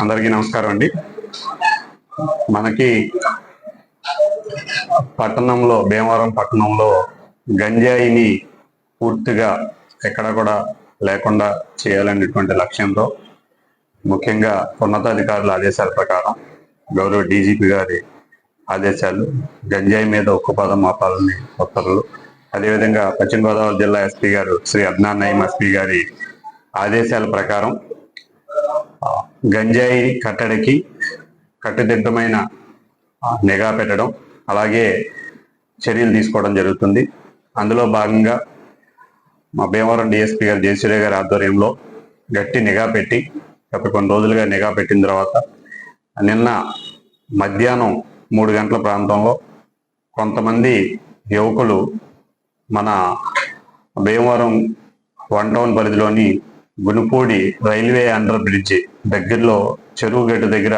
అందరికీ నమస్కారం అండి. మనకి పట్టణంలో భీమవరం పట్టణంలో గంజాయిని పూర్తిగా ఎక్కడ కూడా లేకుండా చేయాలనేటువంటి లక్ష్యంతో ముఖ్యంగా ఉన్నతాధికారుల ఆదేశాల ప్రకారం గౌరవ డీజీపీ గారి ఆదేశాలు గంజాయి మీద ఒక్క పదం ఆపాలని ఉత్తర్వులు అదేవిధంగా పశ్చిమ గోదావరి జిల్లా ఎస్పీ గారు శ్రీ అద్నాన్ నయీం ఎస్పీ గారి ఆదేశాల ప్రకారం గంజాయి కట్టడికి కట్టుదిట్టమైన నిఘా పెట్టడం అలాగే చర్యలు తీసుకోవడం జరుగుతుంది. అందులో భాగంగా మా భీమవరం డిఎస్పీ గారు జయశ్రీ గారి ఆధ్వర్యంలో గట్టి నిఘా పెట్టి గత కొన్ని రోజులుగా నిఘా పెట్టిన తర్వాత నిన్న మధ్యాహ్నం మూడు గంటల ప్రాంతంలో కొంతమంది యువకులు మన భీమవరం వన్ టౌన్ పరిధిలోని గునుపూడి రైల్వే అండర్ బ్రిడ్జ్ దగ్గరలో చెరువు గట్టు దగ్గర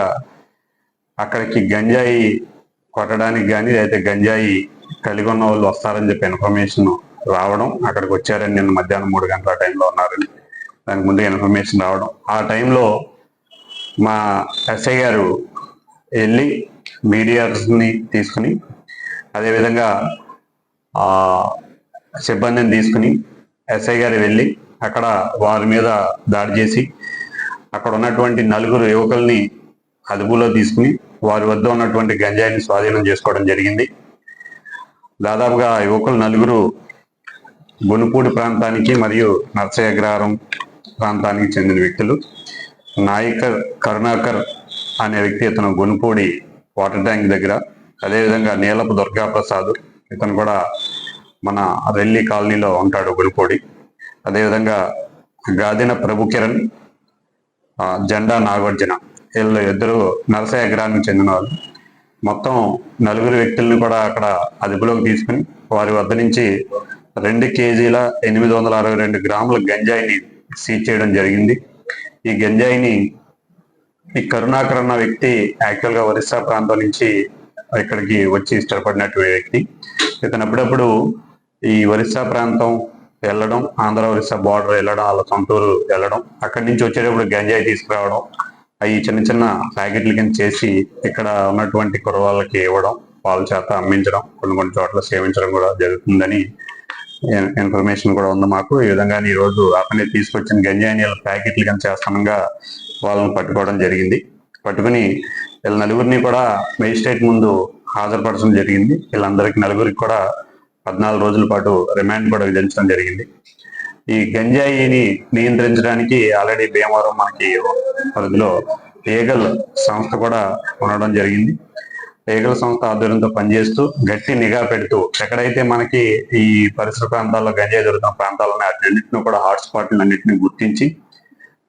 అక్కడికి గంజాయి కొట్టడానికి కానీ అయితే గంజాయి కలిగి ఉన్న వాళ్ళు వస్తారని చెప్పి ఇన్ఫర్మేషన్ రావడం అక్కడికి వచ్చారని నిన్న మధ్యాహ్నం మూడు గంటల టైంలో ఉన్నారని దానికి ముందు ఇన్ఫర్మేషన్ రావడం. ఆ టైంలో మా ఎస్ఐ గారు వెళ్ళి మీడియాస్ని తీసుకుని అదేవిధంగా సిబ్బందిని తీసుకుని ఎస్ఐ గారు వెళ్ళి అక్కడ వారి మీద దాడి చేసి అక్కడ ఉన్నటువంటి నలుగురు యువకుల్ని అదుపులో తీసుకుని వారి వద్ద ఉన్నటువంటి గంజాయిని స్వాధీనం చేసుకోవడం జరిగింది. దాదాపుగా యువకులు నలుగురు గునుపూడి ప్రాంతానికి మరియు నర్సయగ్రహారం ప్రాంతానికి చెందిన వ్యక్తులు. నాయకర్ కరుణాకర్ అనే వ్యక్తి ఇతను గునుపూడి వాటర్ ట్యాంక్ దగ్గర అదేవిధంగా నీలపు దుర్గాప్రసాద్ ఇతను కూడా మన రెల్లి కాలనీలో ఉంటాడు గునుపూడి అదేవిధంగా గాదిన ప్రభు కిరణ్ జెండా నాగార్జున. వీళ్ళు ఇద్దరు నరసయ్య గ్రామానికి చెందిన వాళ్ళు మొత్తం నలుగురు వ్యక్తుల్ని కూడా అక్కడ అదుపులోకి తీసుకుని వారి వద్ద నుంచి రెండు కేజీల ఎనిమిది వందల అరవై రెండు గ్రాముల గంజాయిని సీజ్ చేయడం జరిగింది. ఈ గంజాయిని ఈ కరుణాకర్ అన్న వ్యక్తి యాక్చువల్గా ఒరిస్సా ప్రాంతం నుంచి ఇక్కడికి వచ్చి ఇష్టపడినటువంటి వ్యక్తి. ఇతను అప్పుడప్పుడు ఈ ఒరిస్సా ప్రాంతం వెళ్ళడం ఆంధ్ర ఒరిస్సా బార్డర్ వెళ్ళడం వాళ్ళ సొంతూరు వెళ్ళడం అక్కడి నుంచి వచ్చేటప్పుడు గంజాయి తీసుకురావడం అవి చిన్న చిన్న ప్యాకెట్లు కింద చేసి ఇక్కడ ఉన్నటువంటి కురవాళ్ళకి ఇవ్వడం వాళ్ళ చేత అమ్మించడం కొన్ని కొన్ని చోట్ల సేవించడం కూడా జరుగుతుందని ఇన్ఫర్మేషన్ కూడా ఉంది మాకు. ఈ విధంగా ఈ రోజు అతనే తీసుకొచ్చిన గంజాయిని వాళ్ళ ప్యాకెట్లు కింద చేస్తానంగా వాళ్ళని పట్టుకోవడం జరిగింది. పట్టుకుని వీళ్ళ నలుగురిని కూడా మేజిస్ట్రేట్ ముందు హాజరుపరచడం జరిగింది. వీళ్ళందరికీ నలుగురికి కూడా పద్నాలుగు రోజుల పాటు రిమాండ్ కూడా విధించడం జరిగింది. ఈ గంజాయిని నియంత్రించడానికి ఆల్రెడీ భీమవరం మనకి పరిధిలో ఏగల్ సంస్థ కూడా ఉండడం జరిగింది. ఏగల్ సంస్థ ఆధ్వర్యంతో పనిచేస్తూ గట్టి నిఘా పెడుతూ ఎక్కడైతే మనకి ఈ పరిసర ప్రాంతాల్లో గంజాయి దొరుకుతున్న ప్రాంతాలను అన్నింటిని కూడా హాట్స్పాట్లు అన్నింటిని గుర్తించి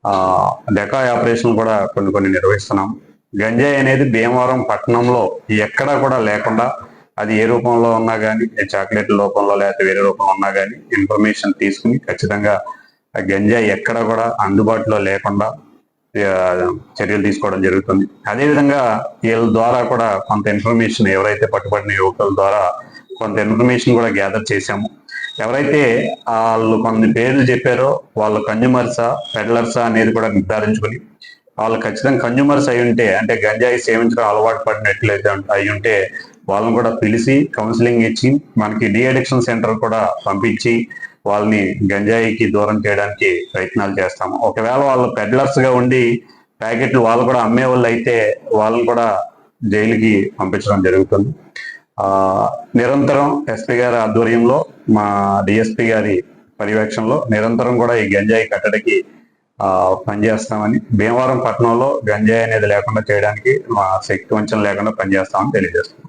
డెకా డెకాయ్ ఆపరేషన్ కూడా కొన్ని కొన్ని నిర్వహిస్తున్నాం గంజాయి అనేది భీమవరం పట్టణంలో ఎక్కడా కూడా లేకుండా అది ఏ రూపంలో ఉన్నా కానీ చాక్లెట్ రూపంలో లేకపోతే వేరే రూపంలో ఉన్నా కానీ ఇన్ఫర్మేషన్ తీసుకుని ఖచ్చితంగా ఆ గంజాయి ఎక్కడ కూడా అందుబాటులో లేకుండా చర్యలు తీసుకోవడం జరుగుతుంది. అదేవిధంగా వీళ్ళ ద్వారా కూడా కొంత ఇన్ఫర్మేషన్ ఎవరైతే పట్టుబడిన యువకుల ద్వారా కొంత ఇన్ఫర్మేషన్ కూడా గ్యాదర్ చేశాము. ఎవరైతే వాళ్ళు కొన్ని పేర్లు చెప్పారో వాళ్ళు కన్జ్యూమర్సా పెడ్లర్సా అనేది కూడా నిర్ధారించుకుని వాళ్ళు ఖచ్చితంగా కన్జ్యూమర్స్ అయి ఉంటే అంటే గంజాయి సేవించడం అలవాటు పడినట్లయితే అయి ఉంటే వాళ్ళని కూడా పిలిచి కౌన్సిలింగ్ ఇచ్చి మనకి డిఅడిక్షన్ సెంటర్ కూడా పంపించి వాళ్ళని గంజాయికి దూరం చేయడానికి ప్రయత్నాలు చేస్తాము. ఒకవేళ వాళ్ళు పెడ్లర్స్గా ఉండి ప్యాకెట్లు వాళ్ళు కూడా అమ్మే వాళ్ళు అయితే వాళ్ళని కూడా జైలుకి పంపించడం జరుగుతుంది. నిరంతరం ఎస్పీ గారి ఆధ్వర్యంలో మా డిఎస్పీ గారి పర్యవేక్షణలో నిరంతరం కూడా ఈ గంజాయి కట్టడికి పనిచేస్తామని భీమవరం పట్టణంలో గంజాయి అనేది లేకుండా చేయడానికి మా శక్తి వంచన లేకుండా పనిచేస్తామని తెలియజేస్తాం